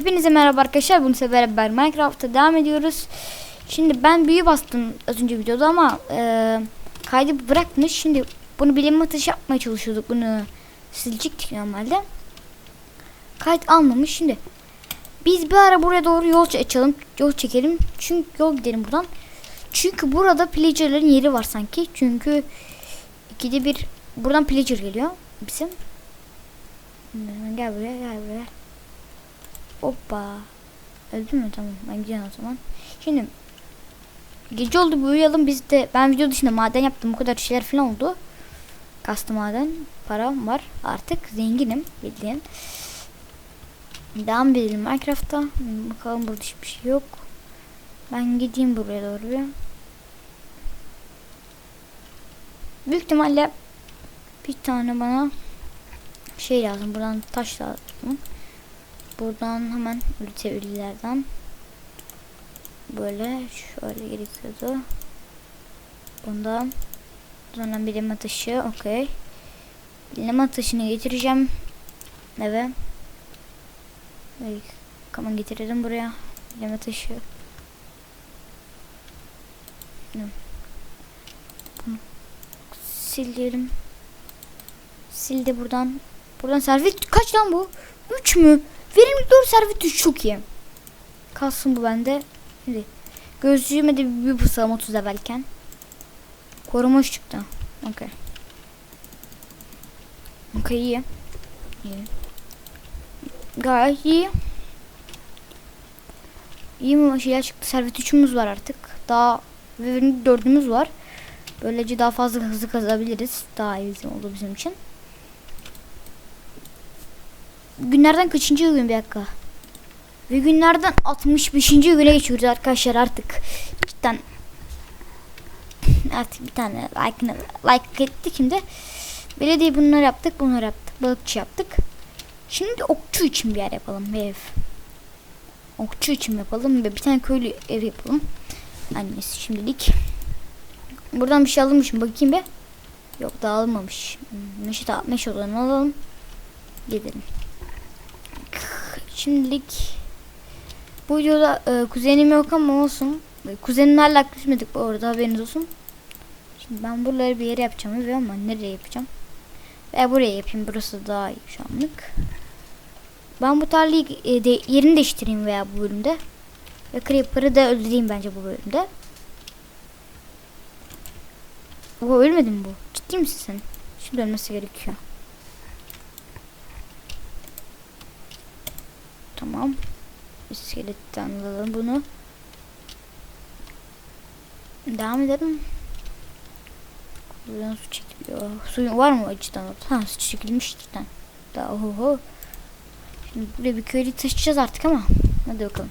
Hepinize merhaba arkadaşlar. Bunu sefer beraber Minecraft'ta devam ediyoruz. Şimdi ben büyü bastım az önce videoda ama e, kaydı bırakmış. Şimdi bunu bilim atışı yapmaya çalışıyorduk. Bunu silecektik normalde. Kayıt almamış. Şimdi biz bir ara buraya doğru yol açalım. Yol çekelim. Çünkü yol gidelim buradan. Çünkü burada pillager'ların yeri var sanki. Çünkü ikide bir buradan pillager geliyor bizim. Gel buraya gel buraya. Hoppa. Öldü mü? Tamam. Ben gidiyorum o zaman. Şimdi gece oldu uyuyalım biz de ben video dışında maden yaptım. Bu kadar şeyler falan oldu. Kastı maden. Param var. Artık zenginim bildiğin. Devam edelim Minecraft'ta. Bakalım burada hiçbir şey yok. Ben gideyim buraya doğru. Büyük ihtimalle bir tane bana şey lazım. Buradan taş lazım. Buradan hemen üretebilirlerden böyle şöyle gerekiyordu. Bundan sonra bilim atışı okey. Bilim atışını getireceğim eve. Kaman getirelim buraya. Bilim atışı. Bunu sildirim. Sildi buradan. Buradan servet kaç lan bu? 3 mü? Verimli doğru servet 3 çok iyi. Kalsın bu bende. Şimdi gözlüğüme de bir, basalım 30 evvelken. Korumuş çıktı. Okey. Okey iyi. İyi. Gayet iyi. İyi mi şeyler çıktı. Servet 3'ümüz var artık. Daha verimli 4'ümüz var. Böylece daha fazla hızlı kazabiliriz. Daha iyi bizim oldu bizim için. Günlerden kaçıncı gün bir dakika. Ve günlerden 65. güne geçiyoruz arkadaşlar artık. Cidden artık bir tane like like ettik şimdi. Belediye bunları yaptık, bunları yaptık. Balıkçı yaptık. Şimdi okçu için bir yer yapalım, bir ev. Okçu için yapalım ve bir tane köylü ev yapalım. Annesi şimdilik. Buradan bir şey alınmış mı bakayım be. Yok. Hmm, Meşe, meşe olanı alalım. Gidelim. Şimdilik bu videoda e, kuzenim yok ama olsun. E, kuzenimle hala bu arada haberiniz olsun. Şimdi ben buraları bir yere yapacağım evi ama nereye yapacağım? Ve buraya yapayım. Burası daha iyi şu anlık. Ben bu tarlayı e, de, yerini değiştireyim veya bu bölümde. Ve Creeper'ı da öldüreyim bence bu bölümde. O ölmedi mi bu? Ciddi misin sen? Şimdi ölmesi gerekiyor. Tamam. İskeletten alalım bunu. Devam edelim. Buradan su çekiliyor. Suyun var mı acıdan? Ha su çekilmiş cidden. Daha oho. Şimdi buraya bir köylü taşıyacağız artık ama. Hadi bakalım.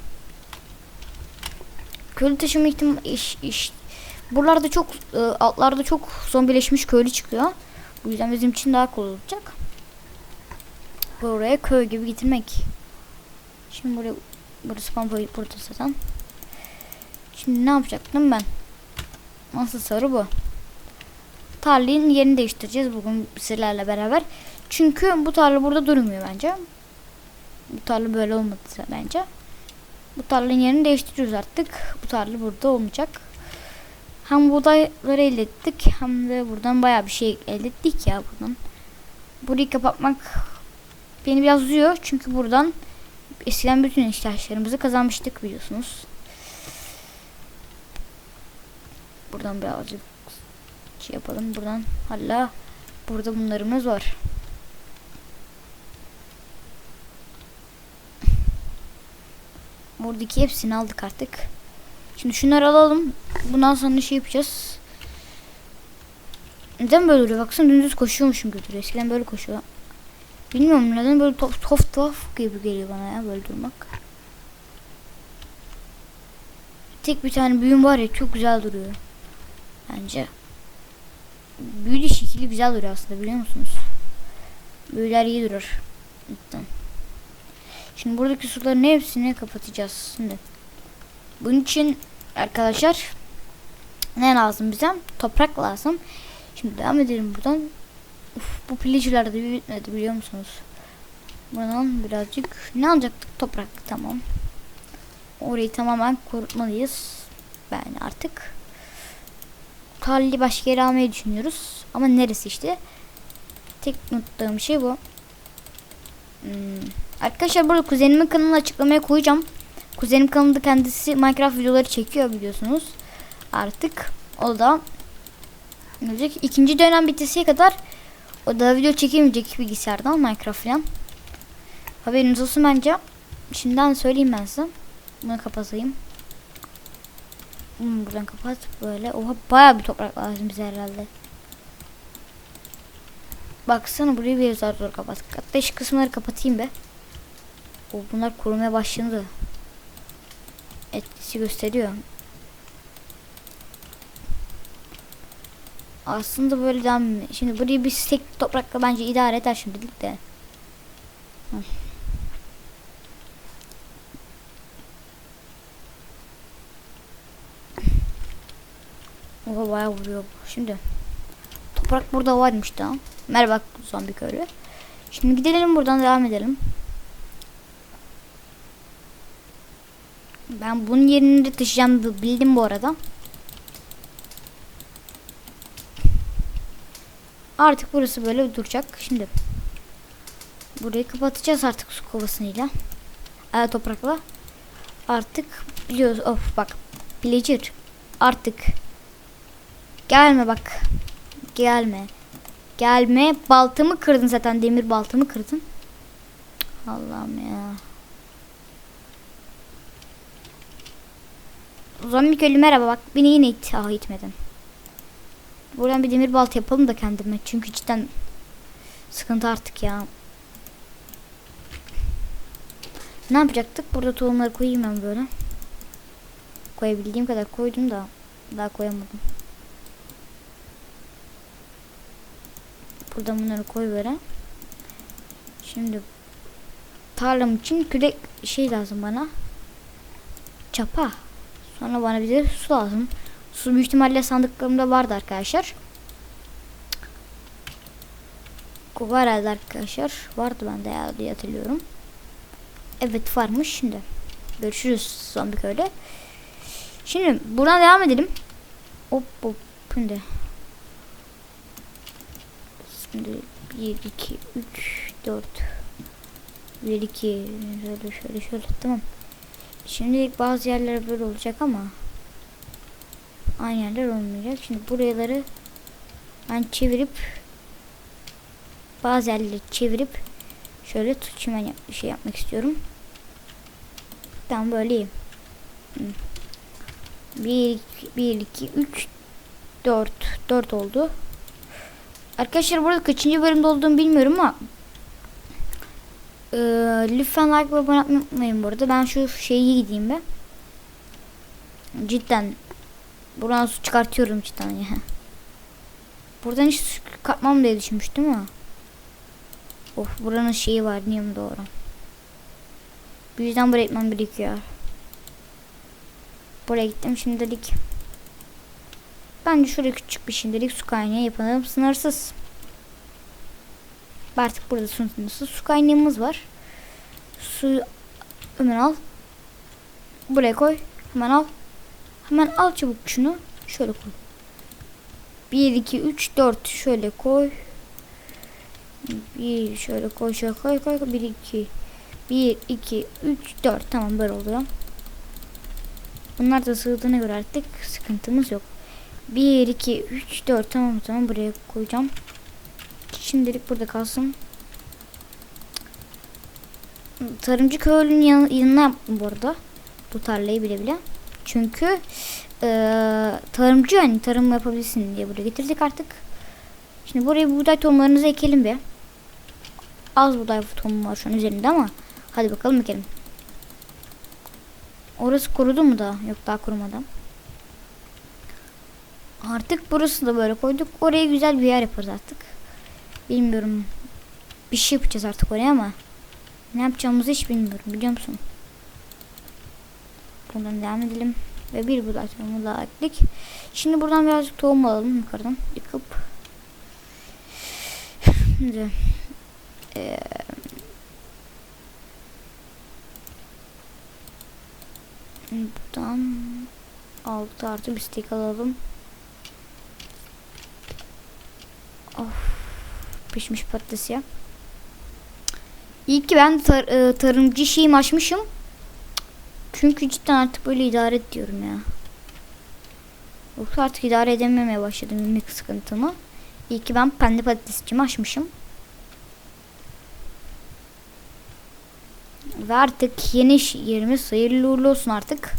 Köylü taşıma ihtimal iş iş. Buralarda çok e, altlarda çok zombileşmiş köylü çıkıyor. Bu yüzden bizim için daha kolay olacak. Buraya köy gibi getirmek. Şimdi buraya burası spam point burada zaten. Şimdi ne yapacaktım ben? Nasıl soru bu? Tarlanın yerini değiştireceğiz bugün sizlerle beraber. Çünkü bu tarla burada durmuyor bence. Bu tarla böyle olmadı bence. Bu tarlanın yerini değiştiriyoruz artık. Bu tarla burada olmayacak. Hem buğdayları elde ettik hem de buradan bayağı bir şey elde ettik ya buradan. Burayı kapatmak beni biraz üzüyor çünkü buradan eskiden bütün ihtiyaçlarımızı kazanmıştık biliyorsunuz. Buradan birazcık şey yapalım. Buradan hala burada bunlarımız var. Buradaki hepsini aldık artık. Şimdi şunları alalım. Bundan sonra şey yapacağız. Neden böyle oluyor? Baksana dümdüz koşuyormuşum götürüyor. Eskiden böyle koşuyor. Bilmiyorum neden böyle tuhaf tuhaf, tuhaf gibi geliyor bana ya böyle durmak. Tek bir tane büyüm var ya çok güzel duruyor. Bence. Büyülü şekli güzel duruyor aslında biliyor musunuz? Büyüler iyi durur. Şimdi buradaki suların hepsini kapatacağız. Şimdi. Bunun için arkadaşlar ne lazım bize? Toprak lazım. Şimdi devam edelim buradan. Uf, bu pillager'lar da bitmedi biliyor musunuz? Buradan birazcık ne alacaktık? Toprak tamam. Orayı tamamen kurutmalıyız. Ben artık tarlayı başka yere almayı düşünüyoruz. Ama neresi işte? Tek unuttuğum şey bu. Hmm. Arkadaşlar burada kuzenimin kanalını açıklamaya koyacağım. Kuzenim kanalında kendisi Minecraft videoları çekiyor biliyorsunuz. Artık o da ne olacak? İkinci dönem bitesiye kadar o da video çekemeyecek bilgisayardan Minecraft falan. Haberiniz olsun bence. Şimdiden söyleyeyim ben size. Bunu kapatayım. Hmm, buradan kapat böyle. Oha bayağı bir toprak lazım bize herhalde. Baksana burayı bir zar zor kapattık. Hatta şu kısımları kapatayım be. O bunlar kurumaya başladı. Etkisi gösteriyor. Aslında böyle devam Şimdi burayı bir tek toprakla bence idare eder şimdilik de. Hı. Oha bayağı vuruyor bu. Şimdi toprak burada varmış da. Merhaba zombi köylü. Şimdi gidelim buradan devam edelim. Ben bunun yerini de taşıyacağım bildim bu arada. Artık burası böyle duracak. Şimdi burayı kapatacağız artık su kovasıyla. Ee, toprakla. Artık biliyoruz. Of bak. Villager. Artık. Gelme bak. Gelme. Gelme. Baltamı kırdın zaten. Demir baltamı kırdın. Allah'ım ya. Zombi köylü merhaba bak. Beni yine it. Ah itmedin. Buradan bir demir balta yapalım da kendime. Çünkü cidden sıkıntı artık ya. Ne yapacaktık? Burada tohumları koyayım ben böyle. Koyabildiğim kadar koydum da daha koyamadım. Buradan bunları koy böyle. Şimdi tarlam için kürek şey lazım bana. Çapa. Sonra bana bir de su lazım. Su büyük ihtimalle sandıklarımda vardı arkadaşlar. Var herhalde arkadaşlar. Vardı bende ya diye hatırlıyorum. Evet varmış şimdi. Görüşürüz zombi köylü. Şimdi buradan devam edelim. Hop hop şimdi. Şimdi 1 2 3 4 1 2 şöyle şöyle şöyle tamam. Şimdilik bazı yerler böyle olacak ama aynı yerler olmayacak. Şimdi buraları ben çevirip bazı yerleri çevirip şöyle çimen yap şey yapmak istiyorum. Tam böyleyim. 1 1 2 3 4 4 oldu. Arkadaşlar burada kaçıncı bölümde olduğumu bilmiyorum ama ee, lütfen like ve abone olmayı unutmayın bu arada. Ben şu şeyi gideyim be. Cidden buradan su çıkartıyorum cidden ya. Buradan hiç su katmam diye düşünmüştüm ama. Of buranın şeyi var niye mi doğru. Bu yüzden buraya gitmem gerekiyor. Buraya gittim şimdilik. Bence şuraya küçük bir şimdilik su kaynağı yapalım. Sınırsız. Artık burada sınırsız su kaynağımız var. Suyu hemen al. Buraya koy. Hemen al. Hemen al çabuk şunu. Şöyle koy. 1, 2, 3, 4 şöyle koy. Bir şöyle koy şöyle koy koy. 1, 2, 1, 2, 3, 4. Tamam böyle oluyor. Bunlar da sığdığına göre artık sıkıntımız yok. 1, 2, 3, 4 tamam tamam buraya koyacağım. Şimdilik burada kalsın. Tarımcı köylünün yan, yanına yaptım bu arada. Bu tarlayı bile bile. Çünkü e, tarımcı hani tarım yapabilsin diye buraya getirdik artık. Şimdi buraya buğday tohumlarınızı ekelim bir. Az buğday tohumu var şu an üzerinde ama hadi bakalım ekelim. Orası kurudu mu da? Yok daha kurumadan. Artık burası da böyle koyduk. Oraya güzel bir yer yaparız artık. Bilmiyorum. Bir şey yapacağız artık oraya ama ne yapacağımızı hiç bilmiyorum biliyor musun? Buradan devam edelim. Ve bir bulaşmamı daha ekledik. Şimdi buradan birazcık tohum alalım yukarıdan. Yıkıp. Şimdi. Ee, buradan 6 artı bir stek alalım. Of. Pişmiş patates ya. İyi ki ben tar tarımcı şeyim açmışım. Çünkü cidden artık böyle idare et diyorum ya. Yoksa artık idare edememeye başladım yemek sıkıntımı. İyi ki ben pende patatesçimi açmışım. Ve artık yeni yerimiz hayırlı uğurlu olsun artık.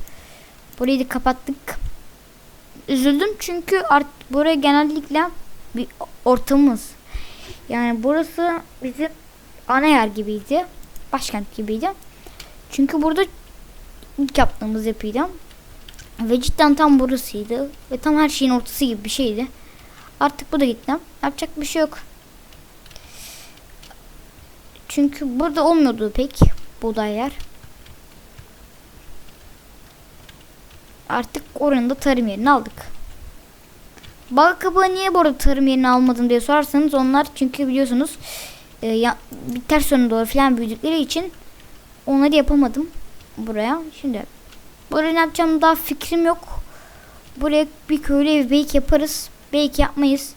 Burayı da kapattık. Üzüldüm çünkü art buraya genellikle bir ortamımız. Yani burası bizim ana yer gibiydi. Başkent gibiydi. Çünkü burada ilk yaptığımız yapıydı. Ve cidden tam burasıydı. Ve tam her şeyin ortası gibi bir şeydi. Artık bu da gitti. Yapacak bir şey yok. Çünkü burada olmuyordu pek buğday yer. Artık oranın da tarım yerini aldık. Bal kabağı niye bu arada tarım yerini almadım diye sorarsanız onlar çünkü biliyorsunuz e, ya, bir ters yöne doğru falan büyüdükleri için onları yapamadım buraya. Şimdi buraya ne yapacağım daha fikrim yok. Buraya bir köylü evi belki yaparız. Belki yapmayız.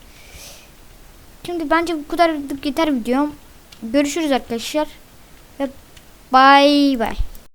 Şimdi bence bu kadar yeter video. Görüşürüz arkadaşlar. Ve bay bay.